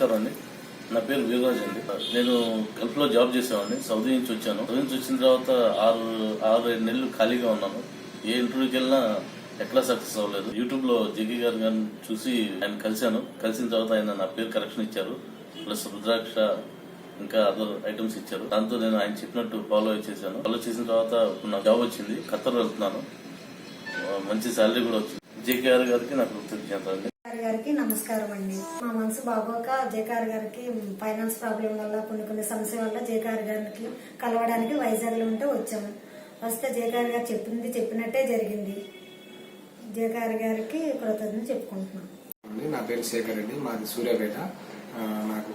నమస్కారం అండి. నా పేరు వీరరాజ్ అండి. నేను గల్ఫ్లో జాబ్ చేసామండి సౌదీ నుంచి వచ్చాను. సౌదీ నుంచి వచ్చిన తర్వాత ఆరు ఆరు ఏడు నెలలు ఖాళీగా ఉన్నాను. ఏ ఇంటర్వ్యూకి వెళ్ళినా ఎట్లా సక్సెస్ అవ్వలేదు. యూట్యూబ్లో జగ్గి గారు గారిని చూసి ఆయన కలిశాను. కలిసిన తర్వాత ఆయన నా పేరు కరెక్షన్ ఇచ్చారు. ప్లస్ రుద్రాక్ష ఇంకా అదర్ ఐటమ్స్ ఇచ్చారు. దాంతో నేను ఆయన చెప్పినట్టు ఫాలో చేశాను. ఫాలో చేసిన తర్వాత నా జాబ్ వచ్చింది. ఖత్తర్ వెళ్తున్నాను. మంచి శాలరీ కూడా వచ్చింది. జేకేఆర్ గారికి నాకు కృతజ్ఞత అండి. జేకార్ గారికి నమస్కారం అండి. మా మనసు బాగోక జేకార్ గారికి ఫైనాన్స్ ప్రాబ్లం వల్ల కొన్ని కొన్ని సమస్య వల్ల జేకార్ గారికి కలవడానికి వైజాగ్లో ఉంటే వచ్చాము. వస్తే జేకార్ గారు చెప్పింది చెప్పినట్టే జరిగింది. జేకార్ గారికి కృతజ్ఞత చెప్పుకుంటున్నాం. నా పేరు శేఖర్ రెడ్డి మాది సూర్యాపేట. నాకు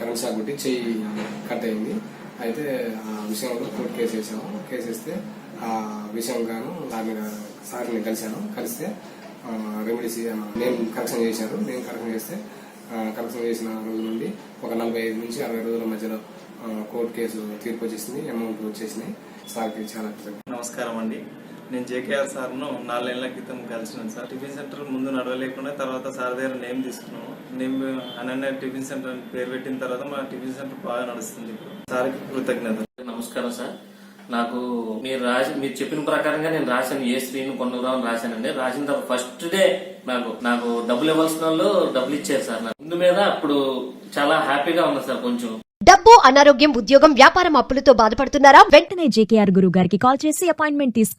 కరెంట్ షాక్ కొట్టి చెయ్యి కట్ అయింది. అయితే ఆ విషయంలో కోర్టు కేసు వేసాము. కేసు వేస్తే ఆ విషయం గాను సార్ని సార్ని కలిశాను. కలిస్తే రెమెడీస్ నేను కరెక్షన్ చేశారు నేను కరెక్షన్ చేస్తే కరెక్షన్ చేసిన రోజు నుండి ఒక నలభై ఐదు నుంచి అరవై రోజుల మధ్యలో కోర్టు కేసు తీర్పు వచ్చేసింది అమౌంట్ వచ్చేసినాయి. సార్కి చాలా నమస్కారం అండి. నేను జేకేఆర్ సార్ను నాలుగేళ్ళ క్రితం కలిసినాను సార్. టిఫిన్ సెంటర్ ముందు నడవలేకుండా తర్వాత సార్ దగ్గర నేమ్ తీసుకున్నాము నేమ్ అనన్య టిఫిన్ సెంటర్ అని పేరు పెట్టిన తర్వాత మా టిఫిన్ సెంటర్ బాగా నడుస్తుంది ఇప్పుడు. సార్కి కృతజ్ఞత నమస్కారం సార్. నాకు మీరు రాసి మీరు చెప్పిన ప్రకారంగా నేను రాశాను. ఏ స్త్రీని కొనుగోలు రాశానండి. రాసిన తర్వాత ఫస్ట్ డే నాకు నాకు డబ్బులు ఇవ్వాల్సిన వాళ్ళు డబ్బులు ఇచ్చారు సార్. నాకు ముందు మీద అప్పుడు చాలా హ్యాపీగా ఉంది సార్ కొంచెం. డబ్బు అనారోగ్యం ఉద్యోగం వ్యాపారం అప్పులతో బాధపడుతున్నారా? వెంటనే జేకేఆర్ గురువు గారికి కాల్ చేసి అపాయింట్మెంట్ తీసుకో